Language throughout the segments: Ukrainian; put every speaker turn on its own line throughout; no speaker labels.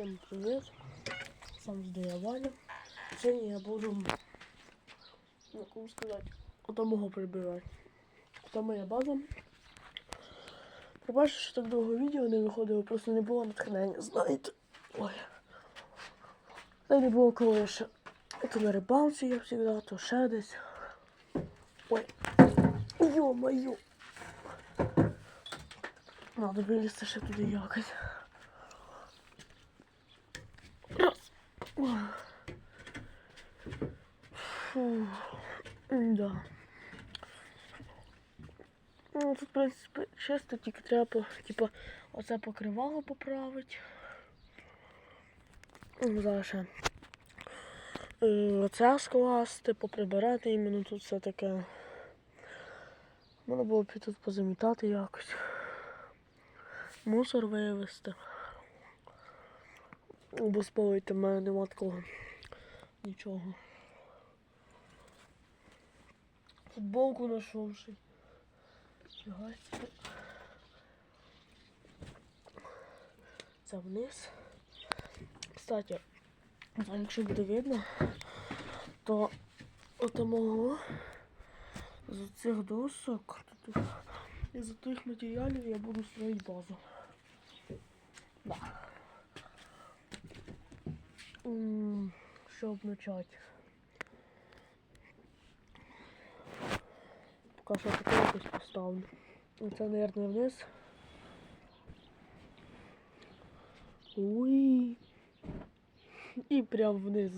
Всім привіт! Сам здає Ваня. Сьогодні я буду, як вам сказати, ото мого прибирати. Це моя база. Пробачте, що так довго відео не виходило, просто не було натхнення, знаєте. Ой. Та не було коли я ще. То на рибалці, як завжди, то ще десь. Ой. Йо-моє. Надо вилізти ще туди якось. Фу. Да. Ну, тут, в принципі, чисто тільки треба, типа, оце покривало поправити. Ну, Зараз е, Оце скласти, поприбирати іменно тут все таке. Можна було б тут позамітати якось. Мусор вивезти. Бо спалити в мене нема такого нічого. Футболку нашовши. Фіга. Це вниз. Кстати, якщо буде видно, то отамого з цих досок тут, із тих матеріалів я буду строїти базу. Да. Щоб почати. Поки що таке якось поставлю. Оце, мабуть, вниз. Уй. І прям вниз.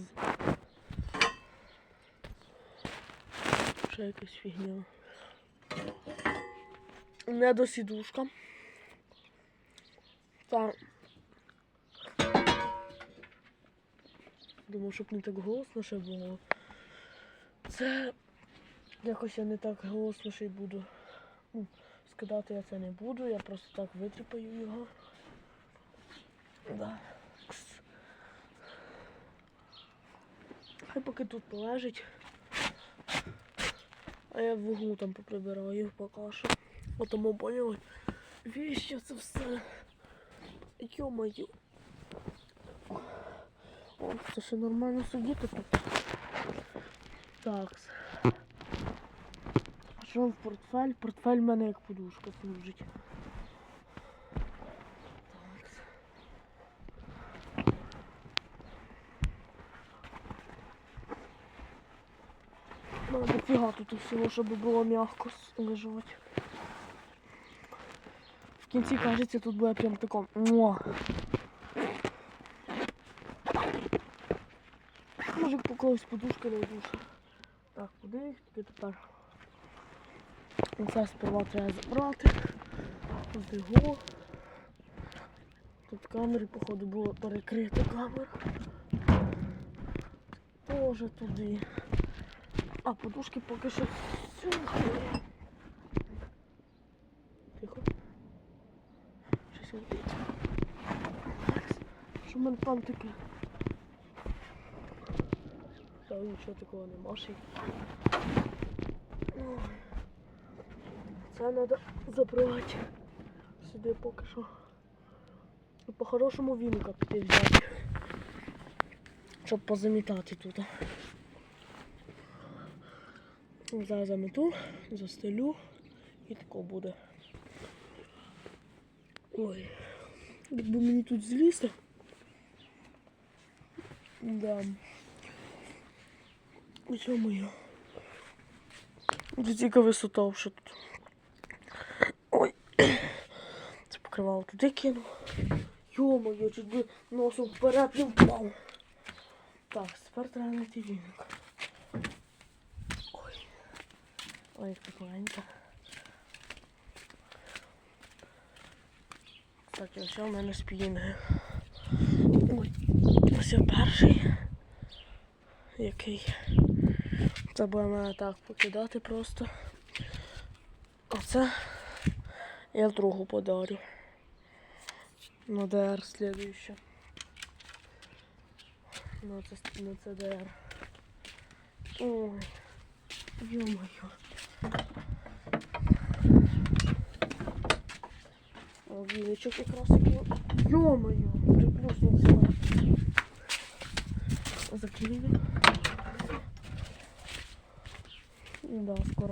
Ще якась фігня. Не до сідушка. Та. Думаю, щоб не так голосно ще було. Це якось я не так голосно ще й буду. Ну, скидати я це не буду, я просто так витріпаю його. Да. Хай поки тут полежить. А я в вуглу там поприбираю поки що. Отому поняли. Віщо це все. Йо-моє. О, це ще нормально сидіти тут. Так. Що в портфель? Портфель в мене як подушка служить. Так. Ну, дофіга тут всього, щоб було м'яко лежати. В кінці, кажеться, тут буде прям тако. Може по когось подушка найду. ще. Так, куди їх туди тепер? Це сперва треба забрати. Тут його. Тут камери, походу, було перекрито камеру. Тоже туди. А подушки поки що сюди. Тихо. Щось летить. Що в мене там таке? Та нічого такого нема ще. Це треба забрати сюди поки що. По-хорошому віника піти взяти. Щоб позамітати тут. Зараз замету, застелю і тако буде. Ой. Якби мені тут злізти. Да. Ось моє. Тут тільки висота, що тут. Ой. Це покривало туди кину. Йо-моє, чуть носом вперед не впав. Так, тепер треба знайти віник. Ой. Ой, як тепленько. Кстати, ось у мене. Ой, ось я перший. Який. Це буде мене так покидати просто. Оце я другу подарю. На ДР слідуюче. На це на це ДР. Ой. Ё-моё. О, віличок якраз таки. Ё-моё, приплюснувся. Да, скоро.